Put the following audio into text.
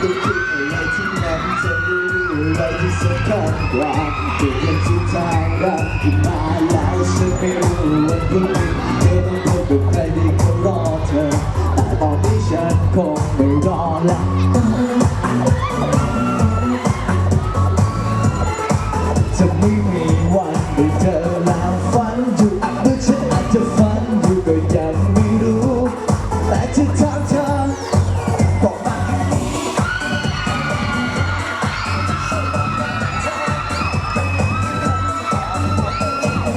ได้คิดอะไรที่นั้นจะรู้อะไรที่สำคัญกว่าเปลี่ยนทิศทางรักที่มาแล้วฉันไม่รู้ว่าพรุ่งนี้เธอต้องพบกับใครดีก็รอเธอ แต่ตอนนี้ฉันคงไม่รอแล้วจะไม่มี